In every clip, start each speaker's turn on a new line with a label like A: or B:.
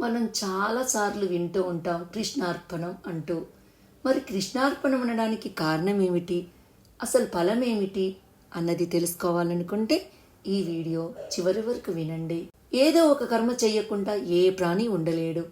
A: మనం చాలాసార్లు వింటూ ఉంటాం కృష్ణార్పణం అంటూ. మరి కృష్ణార్పణం అనడానికి కారణం ఏమిటి? అసలు ఫలం ఏమిటి? అన్నది తెలుసుకోవాలనుకుంటే ఈ వీడియో చివరి వరకు వినండి. ఏదో ఒక కర్మ చేయకుండా ఏ ప్రాణి ఉండలేడు.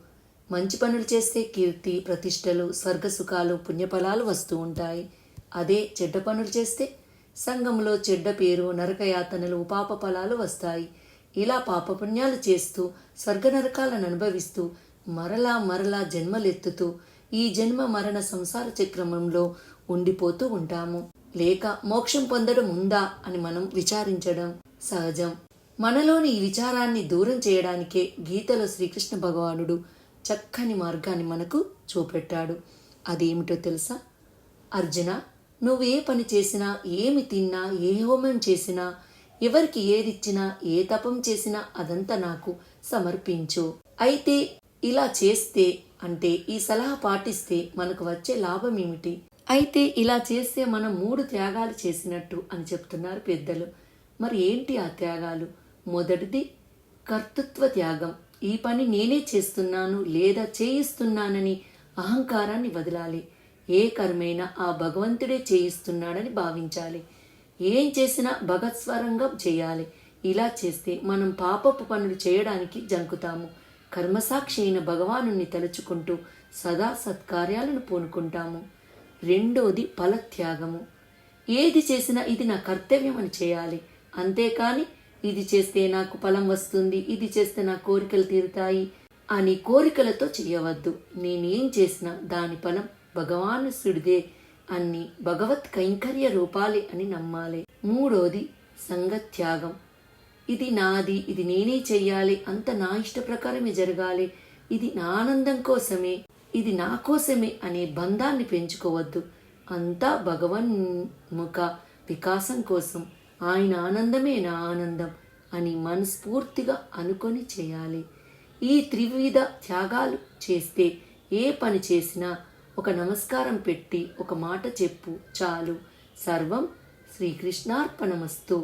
A: మంచి పనులు చేస్తే కీర్తి ప్రతిష్టలు స్వర్గసుఖాలు పుణ్యఫలాలు వస్తూ ఉంటాయి. అదే చెడ్డ పనులు చేస్తే సంఘంలో చెడ్డ పేరు నరకయాతనలు ఉపాప ఫలాలు వస్తాయి. ఇలా పాపపుణ్యాలు చేస్తూ స్వర్గ నరకాలను అనుభవిస్తూ మరలా మరలా జన్మలెత్తుతూ ఈ జన్మ మరణ సంసార చక్రమంలో ఉండిపోతూ ఉంటాము. లేక మోక్షం పొందడం ఉందా అని మనం విచారించడం సహజం. మనలోని ఈ విచారాన్ని దూరం చేయడానికే గీతలో శ్రీకృష్ణ భగవానుడు చక్కని మార్గాన్ని మనకు చూపెట్టాడు. అదేమిటో తెలుసా? అర్జున నువ్వు ఏ పని చేసినా ఏమి తిన్నా ఏ హోమం చేసినా ఎవరికి ఏదిచ్చినా ఏ తపం చేసినా అదంతా నాకు సమర్పించు. అయితే ఇలా చేస్తే అంటే ఈ సలహా పాటిస్తే మనకు వచ్చే లాభం ఏమిటి అయితే ఇలా చేస్తే మనం మూడు త్యాగాలు చేసినట్టు అని చెప్తున్నారు పెద్దలు. మరి ఏంటి ఆ త్యాగాలు? మొదటిది కర్తృత్వ త్యాగం. ఈ పని నేనే చేస్తున్నాను లేదా చేయిస్తున్నానని అహంకారాన్ని వదలాలి. ఏ కర్మైనా ఆ భగవంతుడే చేయిస్తున్నాడని భావించాలి. ఏం చేసినా భగత్స్వరంగా చేయాలి. ఇలా చేస్తే మనం పాపపు పనులు చేయడానికి జంకుతాము. కర్మసాక్షి అయిన భగవానుని తలుచుకుంటూ సదా సత్కార్యాలను పూనుకుంటాము. రెండోది ఫలత్యాగము. ఏది చేసినా ఇది నా కర్తవ్యం అని చేయాలి. అంతేకాని ఇది చేస్తే నాకు ఫలం వస్తుంది ఇది చేస్తే నా కోరికలు తీరుతాయి అని కోరికలతో చేయవద్దు. నేనేం చేసినా దాని ఫలం భగవానుసుడిదే అన్ని భగవత్ కైంకర్య రూపాలే అని నమ్మాలి. మూడోది సంగత్యాగం. ఇది నాది ఇది నేనే చెయ్యాలి అంత నా ఇష్ట ప్రకారమే జరగాలి. ఇది నా ఆనందం కోసమే ఇది నా కోసమే అనే బంధాన్ని పెంచుకోవద్దు. అంతా భగవన్ముఖ వికాసం కోసం ఆయన ఆనందమే నా ఆనందం అని మనస్ఫూర్తిగా అనుకొని చేయాలి. ఈ త్రివిధ త్యాగాలు చేస్తే ఏ పని చేసినా ఒక నమస్కారం పెట్టి ఒక మాట చెప్పు చాలు. సర్వం శ్రీకృష్ణార్పణమస్తు.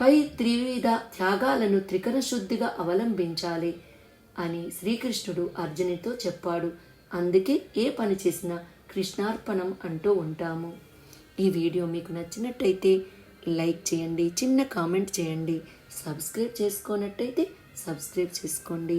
A: పై త్రివిధ త్యాగాలను త్రికరణ శుద్ధిగా అవలంబించాలి అని శ్రీకృష్ణుడు అర్జునితో చెప్పాడు. అందుకే ఏ పని చేసినా కృష్ణార్పణం అంటూ ఉంటాము. ఈ వీడియో మీకు నచ్చినట్టయితే లైక్ చేయండి చిన్న కామెంట్ చేయండి. సబ్స్క్రైబ్ చేసుకోనట్టయితే సబ్స్క్రైబ్ చేసుకోండి.